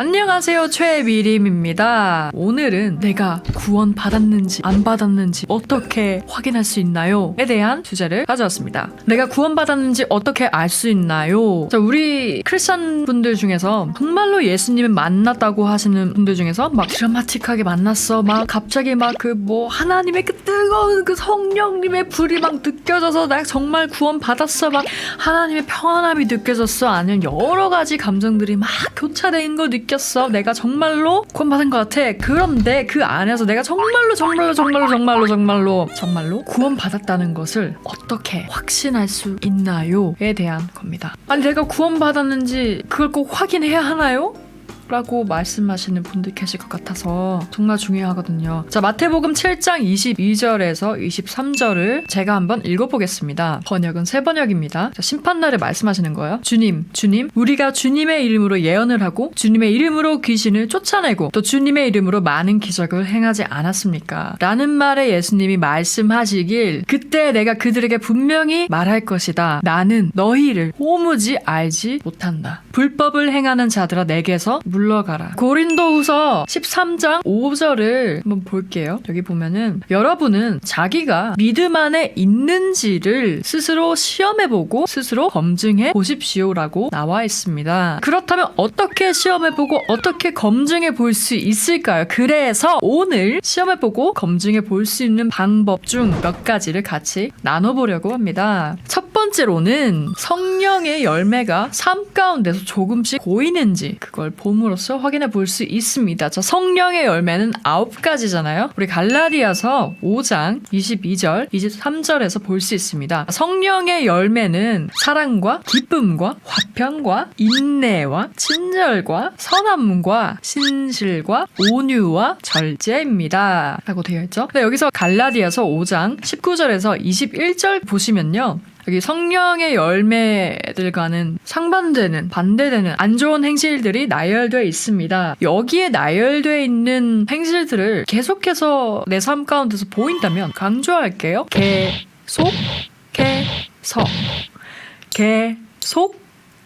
안녕하세요 최미림입니다. 오늘은 내가 구원 받았는지 안 받았는지 어떻게 확인할 수 있나요?에 대한 주제를 가져왔습니다. 내가 구원 받았는지 어떻게 알 수 있나요? 자 우리 크리스천 분들 중에서 정말로 예수님을 만났다고 하시는 분들 중에서 막 드라마틱하게 만났어, 막 갑자기 막 그 뭐 하나님의 그 뜨거운 그 성령님의 불이 막 느껴져서 나 정말 구원 받았어, 막 하나님의 평안함이 느껴졌어, 아니면 여러 가지 감정들이 막 교차된 거 느 꼈어. 내가 정말로 구원받은 것 같아. 그런데 그 안에서 내가 정말로 정말로 정말로 정말로 정말로 정말로 구원받았다는 것을 어떻게 확신할 수 있나요?에 대한 겁니다. 아니 내가 구원받았는지 그걸 꼭 확인해야 하나요? 라고 말씀하시는 분들 계실 것 같아서 정말 중요하거든요. 자, 마태복음 7장 22절에서 23절을 제가 한번 읽어보겠습니다. 번역은 세 번역입니다. 자, 심판날에 말씀하시는 거예요. 주님, 주님, 우리가 주님의 이름으로 예언을 하고 주님의 이름으로 귀신을 쫓아내고 또 주님의 이름으로 많은 기적을 행하지 않았습니까? 라는 말에 예수님이 말씀하시길 그때 내가 그들에게 분명히 말할 것이다. 나는 너희를 오무지 알지 못한다. 불법을 행하는 자들아 내게서 물 러가라. 고린도후서 13장 5절을 한번 볼게요. 여기 보면은 여러분은 자기가 믿음 안에 있는지를 스스로 시험해보고 스스로 검증해 보십시오라고 나와 있습니다. 그렇다면 어떻게 시험해보고 어떻게 검증해 볼 수 있을까요? 그래서 오늘 시험해보고 검증해 볼 수 있는 방법 중 몇 가지를 같이 나눠보려고 합니다. 첫 번째로는 성령의 열매가 삶 가운데서 조금씩 보이는지 그걸 봄으로써 확인해 볼 수 있습니다. 자, 성령의 열매는 아홉 가지잖아요. 우리 갈라디아서 5장 22절, 23절에서 볼 수 있습니다. 성령의 열매는 사랑과 기쁨과 화평과 인내와 친절과 선함과 신실과 온유와 절제입니다. 라고 되어 있죠. 근데 여기서 갈라디아서 5장 19절에서 21절 보시면요. 여기 성령의 열매들과는 상반되는 반대되는 안 좋은 행실들이 나열되어 있습니다. 여기에 나열되어 있는 행실들을 계속해서 내 삶 가운데서 보인다면 강조할게요. 계속 계속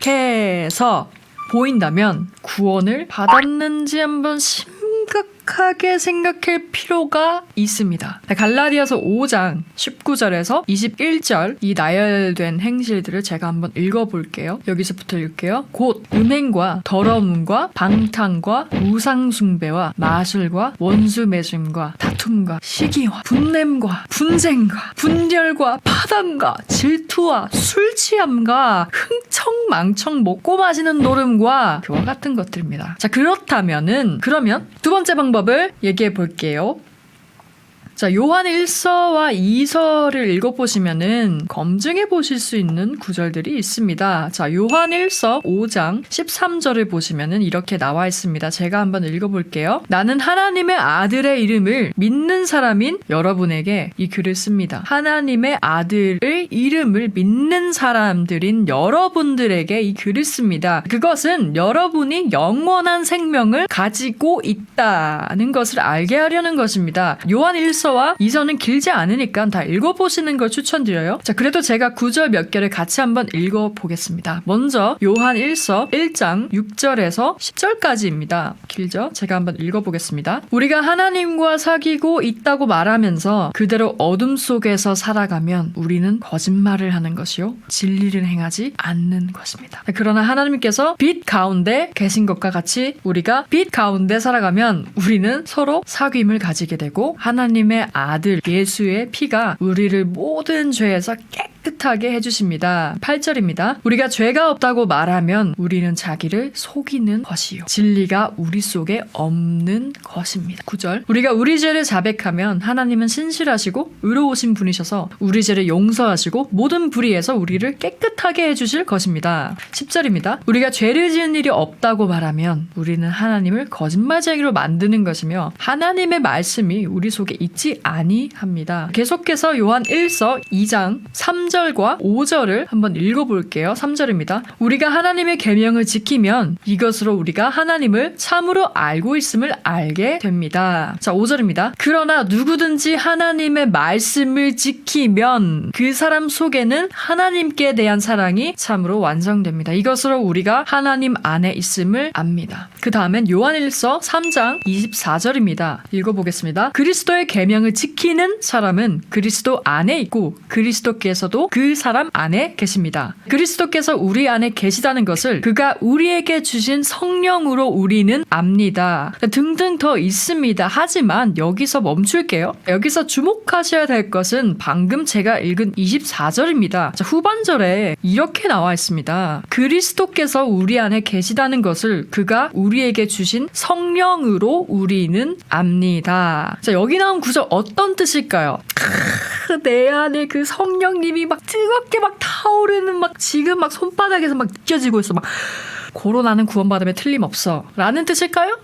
계속해서 보인다면 구원을 받았는지 한번 심각 하게 생각할 필요가 있습니다. 네, 갈라디아서 5장 19절에서 21절 이 나열된 행실들을 제가 한번 읽어볼게요. 여기서부터 읽을게요. 곧 음행과 더러움과 방탕과 우상숭배와 마술과 원수매심과 다툼과 시기와 분냄과 분쟁과 분열과 파단과 질투와 술 취함과 흥청망청 먹고 마시는 노름과 그와 같은 것들입니다. 자 그렇다면은 그러면 두 번째 방법 을 얘기해 볼게요. 자, 요한 1서와 2서를 읽어보시면은 검증해 보실 수 있는 구절들이 있습니다. 자, 요한 1서 5장 13절을 보시면은 이렇게 나와 있습니다. 제가 한번 읽어볼게요. 나는 하나님의 아들의 이름을 믿는 사람인 여러분에게 이 글을 씁니다. 하나님의 아들의 이름을 믿는 사람들인 여러분들에게 이 글을 씁니다. 그것은 여러분이 영원한 생명을 가지고 있다는 것을 알게 하려는 것입니다. 요한 1서 1서와 2서는 길지 않으니까 다 읽어보시는 걸 추천드려요. 자, 그래도 제가 구절 몇 개를 같이 한번 읽어보겠습니다. 먼저 요한 1서 1장 6절에서 10절까지입니다. 길죠? 제가 한번 읽어보겠습니다. 우리가 하나님과 사귀고 있다고 말하면서 그대로 어둠 속에서 살아가면 우리는 거짓말을 하는 것이요. 진리를 행하지 않는 것입니다. 그러나 하나님께서 빛 가운데 계신 것과 같이 우리가 빛 가운데 살아가면 우리는 서로 사귐을 가지게 되고 하나님의 아들 예수의 피가 우리를 모든 죄에서 깨끗 하게 해주십니다. 8절입니다. 우리가 죄가 없다고 말하면 우리는 자기를 속이는 것이요. 진리가 우리 속에 없는 것입니다. 9절. 우리가 우리 죄를 자백하면 하나님은 신실하시고 의로우신 분이셔서 우리 죄를 용서하시고 모든 불의에서 우리를 깨끗하게 해주실 것입니다. 10절입니다. 우리가 죄를 지은 일이 없다고 말하면 우리는 하나님을 거짓말쟁이로 만드는 것이며 하나님의 말씀이 우리 속에 있지 아니합니다. 계속해서 요한 1서 2장 3절 3절과 5절을 한번 읽어볼게요. 3절입니다. 우리가 하나님의 계명을 지키면 이것으로 우리가 하나님을 참으로 알고 있음을 알게 됩니다. 자, 5절입니다. 그러나 누구든지 하나님의 말씀을 지키면 그 사람 속에는 하나님께 대한 사랑이 참으로 완성됩니다. 이것으로 우리가 하나님 안에 있음을 압니다. 그 다음엔 요한일서 3장 24절입니다. 읽어보겠습니다. 그리스도의 계명을 지키는 사람은 그리스도 안에 있고 그리스도께서도 그 사람 안에 계십니다. 그리스도께서 우리 안에 계시다는 것을 그가 우리에게 주신 성령으로 우리는 압니다. 등등 더 있습니다. 하지만 여기서 멈출게요. 여기서 주목하셔야 될 것은 방금 제가 읽은 24절입니다. 자, 후반절에 이렇게 나와 있습니다. 그리스도께서 우리 안에 계시다는 것을 그가 우리에게 주신 성령으로 우리는 압니다. 자, 여기 나온 구절 어떤 뜻일까요? 크, 내 안에 그 성령님이 막 뜨겁게 막 타오르는 막 지금 막 손바닥에서 막 느껴지고 있어. 막 고로 나는 구원받음에 틀림없어. 라는 뜻일까요?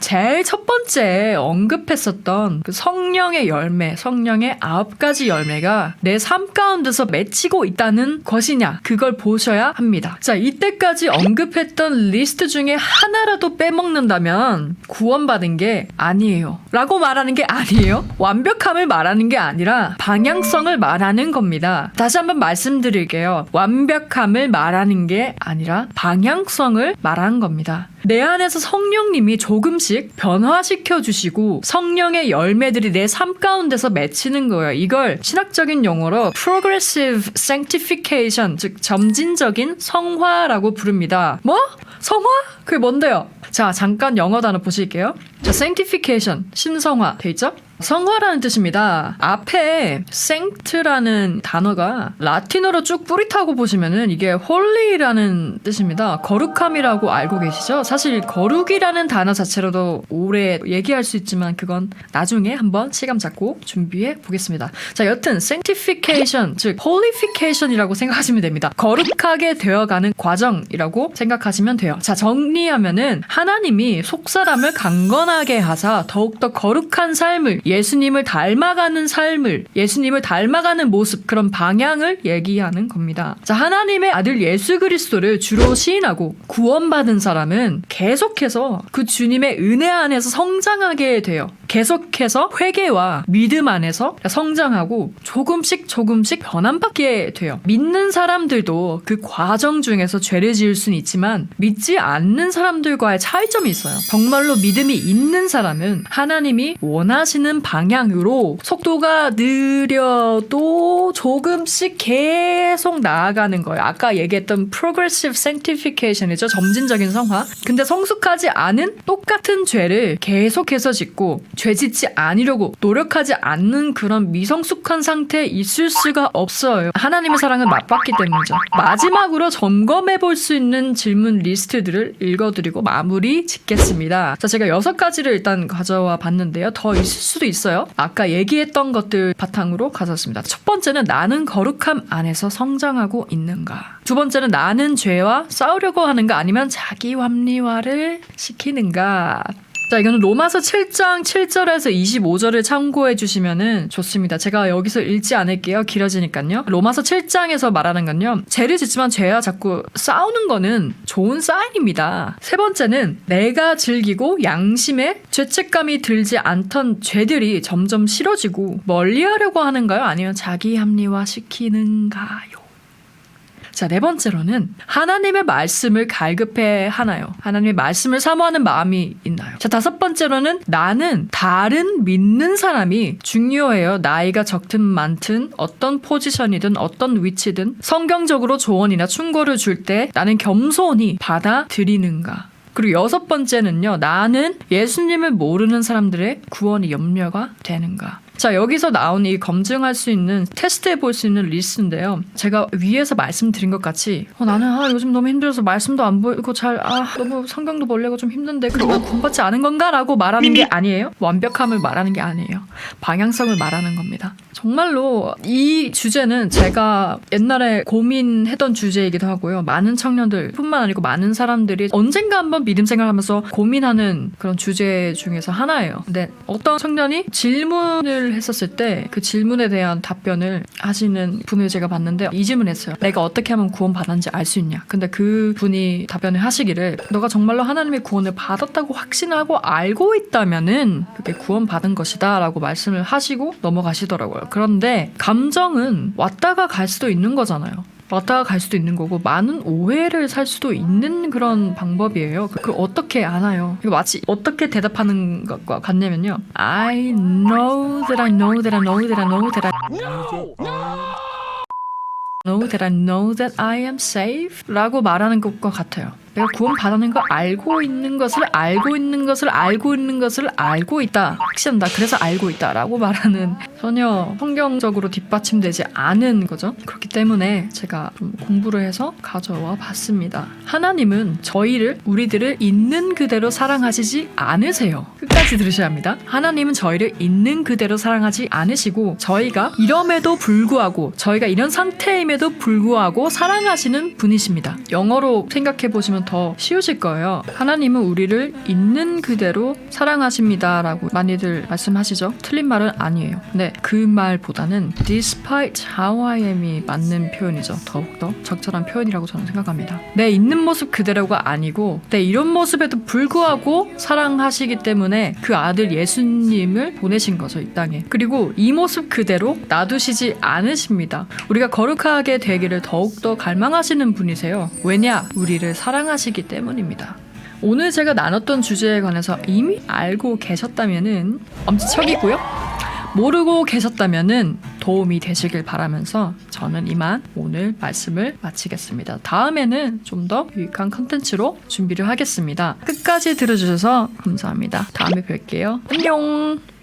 제일 첫 번째 언급했었던 그 성령의 열매, 성령의 아홉 가지 열매가 내 삶 가운데서 맺히고 있다는 것이냐, 그걸 보셔야 합니다. 자, 이때까지 언급했던 리스트 중에 하나라도 빼먹는다면 구원받은 게 아니에요. 라고 말하는 게 아니에요. 완벽함을 말하는 게 아니라 방향성을 말하는 겁니다. 다시 한번 말씀드릴게요. 완벽함을 말하는 게 아니라 방향성을 말하는 겁니다. 내 안에서 성령님이 조금씩 변화시켜 주시고 성령의 열매들이 내 삶 가운데서 맺히는 거예요. 이걸 신학적인 용어로 progressive sanctification, 즉 점진적인 성화라고 부릅니다. 뭐? 성화? 그게 뭔데요? 자, 잠깐 영어 단어 보실게요. 자, sanctification, 신성화 돼 있죠? 성화라는 뜻입니다. 앞에 sanct라는 단어가 라틴어로 쭉 뿌리 타고 보시면은 이게 holy라는 뜻입니다. 거룩함이라고 알고 계시죠? 사실 거룩이라는 단어 자체로도 오래 얘기할 수 있지만 그건 나중에 한번 시간 잡고 준비해 보겠습니다. 자, 여튼 sanctification, 즉 holyfication이라고 생각하시면 됩니다. 거룩하게 되어가는 과정이라고 생각하시면 돼요. 자, 정리하면은 하나님이 속 사람을 강건하게 하사 더욱더 거룩한 삶을 예수님을 닮아가는 삶을 예수님을 닮아가는 모습 그런 방향을 얘기하는 겁니다. 자, 하나님의 아들 예수 그리스도를 주로 시인하고 구원받은 사람은 계속해서 그 주님의 은혜 안에서 성장하게 돼요. 계속해서 회개와 믿음 안에서 성장하고 조금씩 조금씩 변함받게 돼요. 믿는 사람들도 그 과정 중에서 죄를 지을 수는 있지만 믿지 않는 사람들과의 차이점이 있어요. 정말로 믿음이 있는 사람은 하나님이 원하시는 방향으로 속도가 느려도 조금씩 계속 나아가는 거예요. 아까 얘기했던 progressive sanctification이죠. 점진적인 성화. 근데 성숙하지 않은 똑같은 죄를 계속해서 짓고 죄 짓지 않으려고 노력하지 않는 그런 미성숙한 상태에 있을 수가 없어요. 하나님의 사랑은 맞받기 때문이죠. 마지막으로 점검해 볼 수 있는 질문 리스트들을 읽어드리고 마무리 짓겠습니다. 자, 제가 여섯 가지를 일단 가져와 봤는데요. 더 있을 수도 있어요. 아까 얘기했던 것들 바탕으로 가졌습니다. 첫 번째는 나는 거룩함 안에서 성장하고 있는가. 두 번째는 나는 죄와 싸우려고 하는가 아니면 자기 합리화를 시키는가. 자, 이거는 로마서 7장 7절에서 25절을 참고해 주시면은 좋습니다. 제가 여기서 읽지 않을게요. 길어지니까요. 로마서 7장에서 말하는 건요. 죄를 짓지만 죄와 자꾸 싸우는 거는 좋은 사인입니다. 세 번째는 내가 즐기고 양심에 죄책감이 들지 않던 죄들이 점점 싫어지고 멀리 하려고 하는가요? 아니면 자기 합리화 시키는가요? 자, 네 번째로는 하나님의 말씀을 갈급해 하나요? 하나님의 말씀을 사모하는 마음이 있나요? 자, 다섯 번째로는 나는 다른 믿는 사람이 중요해요. 나이가 적든 많든 어떤 포지션이든 어떤 위치든 성경적으로 조언이나 충고를 줄 때 나는 겸손히 받아들이는가? 그리고 여섯 번째는요, 나는 예수님을 모르는 사람들의 구원이 염려가 되는가? 자, 여기서 나온 이 검증할 수 있는, 테스트해 볼 수 있는 리스트인데요. 제가 위에서 말씀드린 것 같이, 어, 나는, 아, 요즘 너무 힘들어서 말씀도 안 보이고 잘, 아, 너무 성경도 멀리고 좀 힘든데, 그리고 구원받지 않은 건가? 라고 말하는 게 아니에요. 완벽함을 말하는 게 아니에요. 방향성을 말하는 겁니다. 정말로 이 주제는 제가 옛날에 고민했던 주제이기도 하고요. 많은 청년들 뿐만 아니고 많은 사람들이 언젠가 한번 믿음 생활하면서 고민하는 그런 주제 중에서 하나예요. 근데 어떤 청년이 질문을 질문을 했었을 때 그 질문에 대한 답변을 하시는 분을 제가 봤는데 이 질문했어요. 내가 어떻게 하면 구원 받았는지 알 수 있냐? 근데 그 분이 답변을 하시기를 너가 정말로 하나님의 구원을 받았다고 확신하고 알고 있다면은 그게 구원 받은 것이다라고 말씀을 하시고 넘어가시더라고요. 그런데 감정은 왔다가 갈 수도 있는 거잖아요. 왔다가 갈 수도 있는 거고 많은 오해를 살 수도 있는 그런 방법이에요. 그- 그걸 어떻게 아나요? 이거 마치 어떻게 대답하는 것과 같냐면요. I know that I know that I know that I know that I know that I know that I am safe 라고 말하는 것과 같아요. 내가 구원 받았는 걸 알고 있는 것을 알고 있는 것을 알고 있는 것을 알고 있다. 확신한다. 그래서 알고 있다라고 말하는 전혀 성경적으로 뒷받침되지 않은 거죠. 그렇기 때문에 제가 좀 공부를 해서 가져와 봤습니다. 하나님은 저희를 우리들을 있는 그대로 사랑하시지 않으세요. 끝까지 들으셔야 합니다. 하나님은 저희를 있는 그대로 사랑하지 않으시고 저희가 이럼에도 불구하고 저희가 이런 상태임에도 불구하고 사랑하시는 분이십니다. 영어로 생각해 보시면 더 쉬우실 거예요. 하나님은 우리를 있는 그대로 사랑하십니다라고 많이들 말씀하시죠. 틀린 말은 아니에요. 근데 그 말보다는 despite how I am이 맞는 표현이죠. 더욱더 적절한 표현이라고 저는 생각합니다. 내 있는 모습 그대로가 아니고 내 이런 모습에도 불구하고 사랑하시기 때문에 그 아들 예수님을 보내신 거죠, 이 땅에. 그리고 이 모습 그대로 놔두시지 않으십니다. 우리가 거룩하게 되기를 더욱더 갈망하시는 분이세요. 왜냐? 우리를 사랑하시기 때문입니다. 오늘 제가 나눴던 주제에 관해서 이미 알고 계셨다면은 엄지척이고요. 모르고 계셨다면은 도움이 되시길 바라면서 저는 이만 오늘 말씀을 마치겠습니다. 다음에는 좀 더 유익한 컨텐츠로 준비를 하겠습니다. 끝까지 들어주셔서 감사합니다. 다음에 뵐게요. 안녕!